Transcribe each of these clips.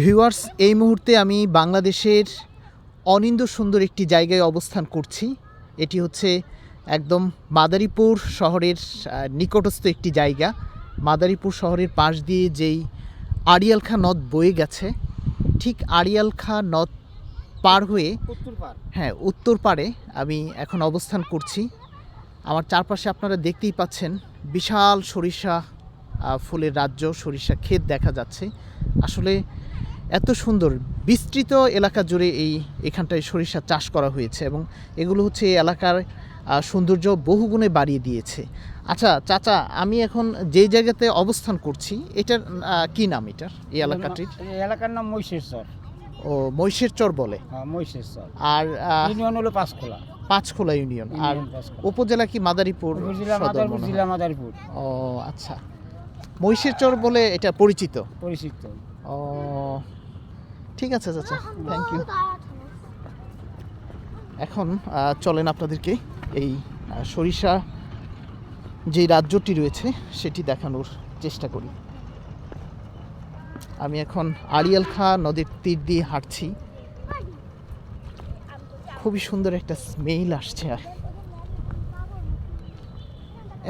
Viewers এই মুহূর্তে আমি বাংলাদেশের অনিন্দ সুন্দর একটি জায়গায় অবস্থান করছি। এটি হচ্ছে একদম মাদারীপুর শহরের নিকটস্থ একটি জায়গা। মাদারীপুর শহরের পাশ দিয়ে যেই আড়িয়ালখা নদ বয়ে গেছে ঠিক আড়িয়ালখা নদ পার হয়ে হ্যাঁ উত্তর পাড়ে আমি এখন অবস্থান করছি। আমার চারপাশে আপনারা দেখতেই পাচ্ছেন বিশাল সরিষা ফুলের রাজ্য সরিষা ক্ষেত দেখা যাচ্ছে। আসলে এত সুন্দর বিস্তৃত এলাকা জুড়ে এই এখানটায় সরিষা চাষ করা হয়েছে এবং এগুলো হচ্ছে এই এলাকার সৌন্দর্য বহুগুণে বাড়িয়ে দিয়েছে। আচ্ছা চাচা আমি এখন যে জায়গাতে অবস্থান করছি এটার কি নাম এটার এই এলাকাটির? এই এলাকার নাম মহিষেশ্বর ও মহিষের চর বলে? হ্যাঁ আর ইউনিয়ন হলো পাঁচখোলা। পাঁচখোলা ইউনিয়ন। আর উপজেলা কি মাদারীপুর জেলা মাদারীপুর। ও আচ্ছা। মহিষের চর বলে এটা পরিচিত? পরিচিত। ও ঠিক আছে চাচা। থ্যাংক ইউ এখন চলেন আপনাদেরকে এই সরিষা যে রাজ্যটি রয়েছে সেটি দেখানোর চেষ্টা করি। আমি এখন আড়িয়াল খা নদীর তীর দিয়ে হাঁটছি। খুবই সুন্দর একটা স্মেল আসছে আর।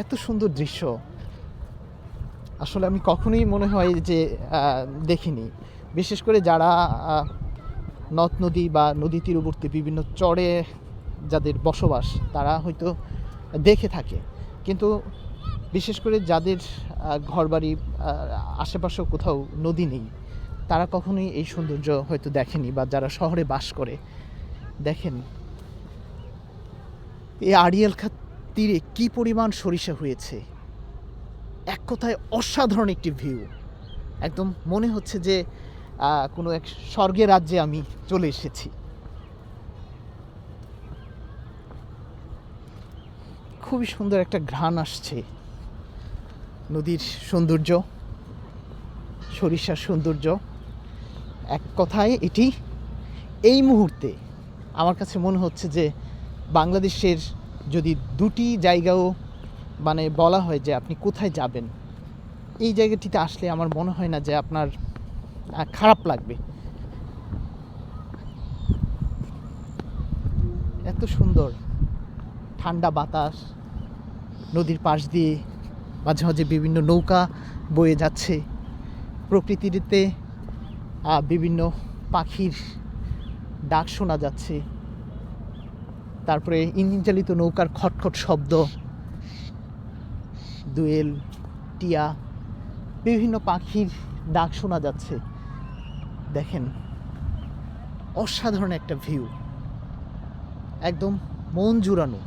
এত সুন্দর দৃশ্য। আসলে আমি কখনোই মনে হয় যে দেখিনি। বিশেষ করে যারা নদ নদী বা নদী তীরবর্তী বিভিন্ন চরে যাদের বসবাস তারা হয়তো দেখে থাকে। কিন্তু বিশেষ করে যাদের ঘরবাড়ি আহ, আশেপাশেও কোথাও নদী নেই তারা কখনোই এই সৌন্দর্য হয়তো দেখেনি বা যারা শহরে বাস করে দেখেন। এই আড়িয়াল খাত তীরে কী পরিমাণ সরিষা হয়েছে? এক কথায় অসাধারণ একটি ভিউ। একদম মনে হচ্ছে যে কোনো এক স্বর্গের রাজ্যে আমি চলে এসেছি। খুবই সুন্দর একটা ঘ্রাণ আসছে। নদীর সৌন্দর্য, সরিষার সৌন্দর্য। এক কথায় এটি এই মুহূর্তে আমার কাছে মনে হচ্ছে যে বাংলাদেশের যদি দুটি জায়গাও মানে বলা হয় যে আপনি কোথায় যাবেন, এই জায়গাটিতে আসলে আমার মনে হয় না যে আপনার খারাপ লাগবে। এত সুন্দর। ঠান্ডা বাতাস, নদীর পাশ দিয়ে মাঝে মাঝে বিভিন্ন নৌকা বয়ে যাচ্ছে। প্রকৃতিতে বিভিন্ন পাখির ডাক শোনা যাচ্ছে। তারপরে ইঞ্জিন চালিত নৌকার খটখট শব্দ, দোয়েল, টিয়া, বিভিন্ন পাখির ডাক শোনা যাচ্ছে। দেখেন অসাধারণ একটা ভিউ একদম মন জুড়ানো।